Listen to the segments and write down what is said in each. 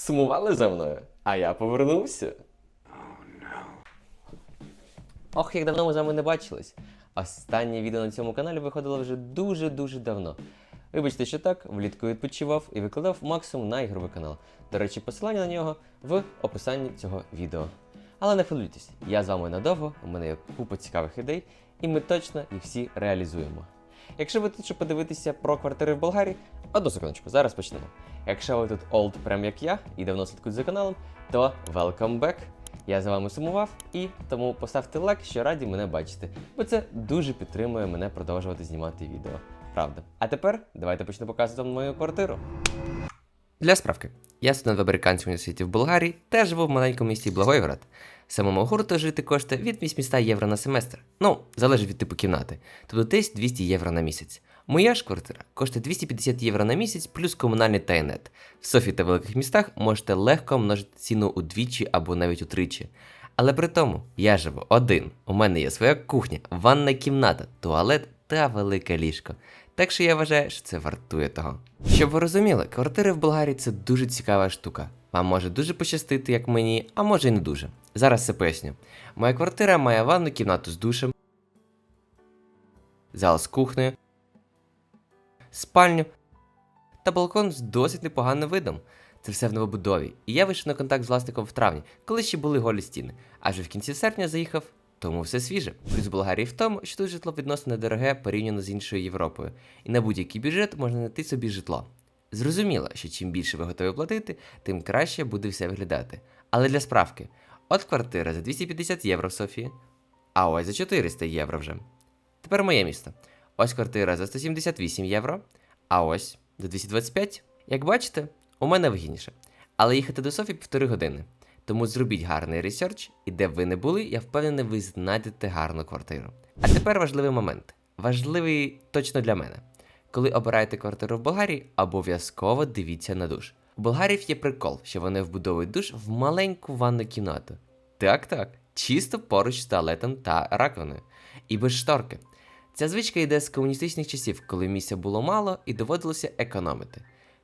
Сумували за мною, а я повернувся. Ох, як давно ми з вами не бачились. Останнє відео на цьому каналі виходило вже дуже-дуже давно. Вибачте, що так, влітку відпочивав і викладав максимум на ігровий канал. До речі, посилання на нього в описанні цього відео. Але не хвилюйтесь, я з вами надовго, у мене є купа цікавих ідей, і ми точно їх всі реалізуємо. Якщо ви тут щоб подивитися про квартири в Болгарії, одну секундочку, зараз почнемо. Якщо ви тут олд, прям як я, і давно слідкуєте за каналом, то welcome back. Я за вами сумував і тому поставте лайк, що раді мене бачити, бо це дуже підтримує мене продовжувати знімати відео. Правда. А тепер давайте почнемо показувати вам мою квартиру. Для справки, я студент в американському університеті в Болгарії та живу в маленькому місті Благойгород. Самому гурту жити коштує від 800 євро на семестр. Ну, залежить від типу кімнати, тобто десь 200 євро на місяць. Моя ж квартира коштує 250 євро на місяць плюс комунальний та інет. В Софії та великих містах можете легко множити ціну удвічі або навіть утричі. Але при тому я живу один. У мене є своя кухня, ванна кімната, туалет та велике ліжко. Так що я вважаю, що це вартує того. Щоб ви розуміли, квартири в Болгарії це дуже цікава штука. Вам може дуже пощастити, як мені, а може і не дуже. Зараз це поясню. Моя квартира має ванну кімнату з душем, зал з кухнею, спальню та балкон з досить непоганим видом. Це все в новобудові. І я вийшов на контакт з власником в травні, коли ще були голі стіни. А вже в кінці серпня заїхав, тому все свіже. Плюс Болгарії в тому, що тут житло відносно недороге порівняно з іншою Європою, і на будь-який бюджет можна знайти собі житло. Зрозуміло, що чим більше ви готові платити, тим краще буде все виглядати. Але для справки, от квартира за 250 євро в Софії, а ось за 400 євро вже. Тепер моє місто. Ось квартира за 178 євро, а ось за 225. Як бачите, у мене вигідніше. Але їхати до Софії півтори години. Тому зробіть гарний ресерч, і де б ви не були, я впевнений, ви знайдете гарну квартиру. А тепер важливий момент. Важливий точно для мене. Коли обираєте квартиру в Болгарії, обов'язково дивіться на душ. У болгарів є прикол, що вони вбудовують душ в маленьку ванну кімнату. Так, так, чисто поруч з туалетом та раковиною. І без шторки. Ця звичка йде з комуністичних часів, коли місця було мало і доводилося економити.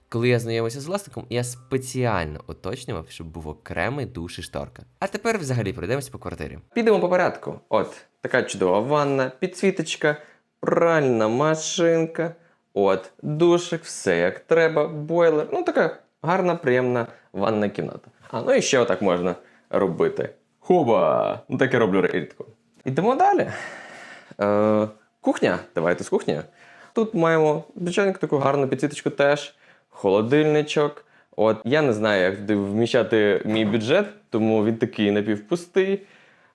Коли я знайомився з власником, я спеціально уточнював, щоб був окремий душ і шторка. А тепер взагалі пройдемося по квартирі. Підемо по порядку. От, така чудова ванна, підсвіточка, пральна машинка, от, душик, все як треба, бойлер. Ну, така гарна, приємна ванна кімната. А, ну і ще отак можна робити. Хоба! Ну так я роблю рідко. Ідемо далі. Е, кухня. Давайте з кухні. Тут маємо звичайно таку гарну підсвіточку теж, холодильничок. От я не знаю, як вміщати мій бюджет, тому він такий напівпустий.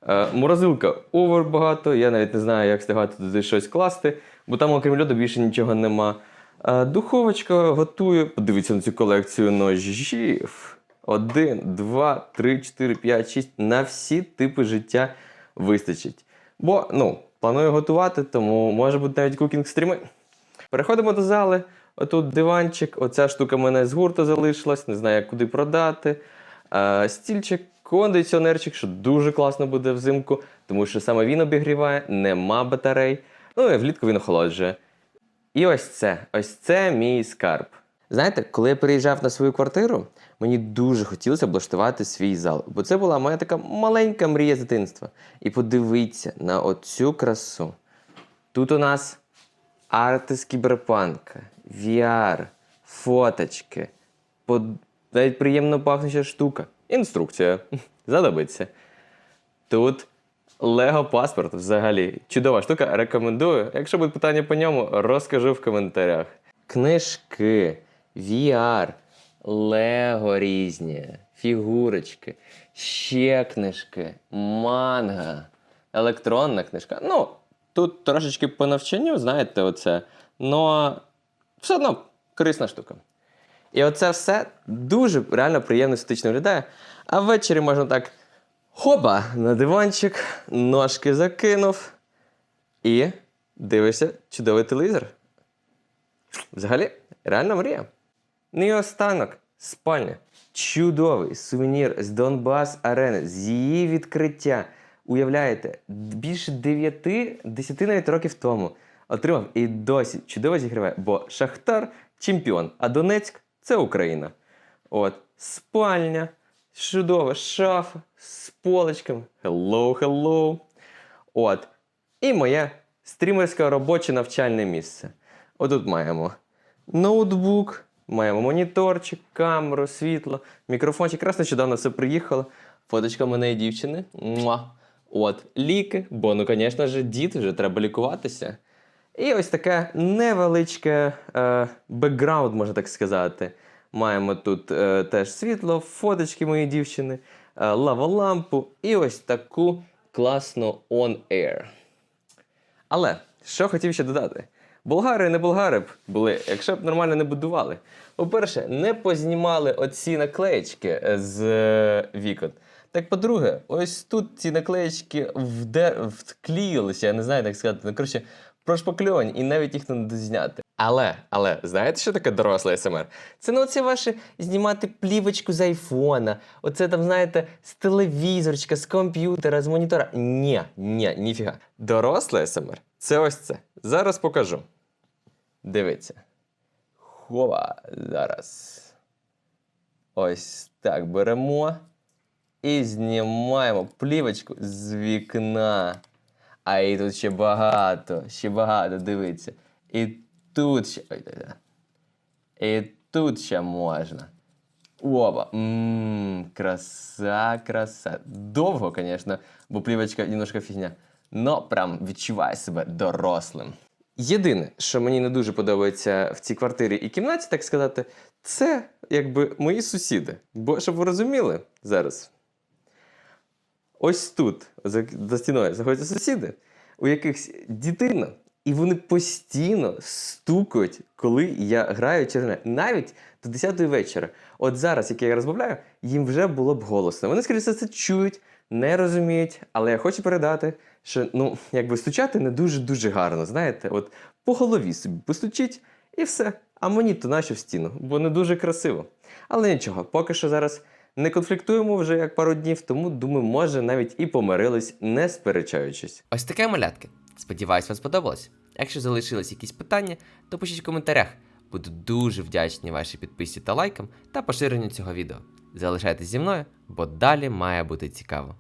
Е, морозилка овер багато. Я навіть не знаю, як встигати туди щось класти, бо там, окрім льоду, більше нічого нема. Е, духовочка готую. Подивіться на цю колекцію ножів. Один, два, три, чотири, п'ять, шість. На всі типи життя вистачить. Бо, ну, планую готувати, тому може бути навіть кукінг стріми. Переходимо до зали. Отут диванчик, оця штука мене з гурту залишилась, не знаю, як куди продати. Е, стільчик, кондиціонерчик, що дуже класно буде взимку, тому що саме він обігріває, нема батарей. Ну і влітку він охолоджує. І ось це, ось це мій скарб. Знаєте, коли я переїжджав на свою квартиру, мені дуже хотілося облаштувати свій зал, бо це була моя така маленька мрія з дитинства. І подивіться на оцю красу. Тут у нас арти кіберпанка, VR, фоточки, под... навіть приємно пахнуча штука. Інструкція. Задобиться. Тут Лего паспорт взагалі. Чудова штука, рекомендую. Якщо будуть питання по ньому, розкажу в коментарях. Книжки, VR, Лего різні, фігурочки, ще книжки, манга, електронна книжка. Ну, тут трошечки по навчанню, знаєте, оце. Но все одно корисна штука. І оце все дуже реально приємно естетично виглядає. А ввечері можна так хоба на диванчик, ножки закинув і дивишся чудовий телевізор. Взагалі, реальна мрія. Ну і останок спальня. Чудовий сувенір з Донбас Арени, з її відкриття. Уявляєте, більше 9, 10 навіть років тому отримав і досі чудово зігріває, бо Шахтар чемпіон, а Донецьк це Україна. От, спальня, чудова шафа з поличками. Hello, hello. От. І моє стрімерське робоче навчальне місце. Отут маємо ноутбук, маємо моніторчик, камеру, світло, мікрофончик. Якраз нещодавно все приїхало. Фоточка мене і дівчини. Муа. От, ліки, бо, ну, звісно ж, дід, вже треба лікуватися. І ось таке невеличке е, бекграунд, можна так сказати. Маємо тут е, теж світло, фоточки моєї дівчини, е, лаволампу і ось таку класну on air. Але що хотів ще додати? Болгари не болгари б були, якщо б нормально не будували. По-перше, не познімали оці наклеєчки е, з е, вікон. Так, по-друге, ось тут ці наклеєчки вде... вклеїлися, я не знаю, як сказати. Ну, коротше, прошпакльовані і навіть їх не зняти. Але, але, знаєте, що таке дорослий СМР? Це не оце ваше знімати плівочку з айфона, оце там, знаєте, з телевізорчика, з комп'ютера, з монітора. Ні, ні, ніфіга. Дорослий СМР це ось це. Зараз покажу. Дивіться. Хова, зараз. Ось так беремо і знімаємо плівочку з вікна. А і тут ще багато, ще багато, дивіться. І тут ще. І тут ще можна. Опа. Ммм, краса, краса. Довго, звісно, бо плівочка немножко фігня. Но прям відчуваю себе дорослим. Єдине, що мені не дуже подобається в цій квартирі і кімнаті, так сказати, це якби мої сусіди. Бо щоб ви розуміли зараз, ось тут, за, стіною, знаходяться сусіди, у якихось дитина, і вони постійно стукають, коли я граю черне. Навіть до 10 вечора. От зараз, як я розмовляю, їм вже було б голосно. Вони, скоріше це чують, не розуміють, але я хочу передати, що ну, якби стучати не дуже-дуже гарно. Знаєте, от по голові собі постучіть і все. А мені то нащо в стіну, бо не дуже красиво. Але нічого, поки що зараз не конфліктуємо вже як пару днів, тому думаю, може навіть і помирились, не сперечаючись. Ось таке малятки. Сподіваюсь, вам сподобалось. Якщо залишились якісь питання, то пишіть в коментарях. Буду дуже вдячний вашій підписці та лайкам та поширенню цього відео. Залишайтесь зі мною, бо далі має бути цікаво.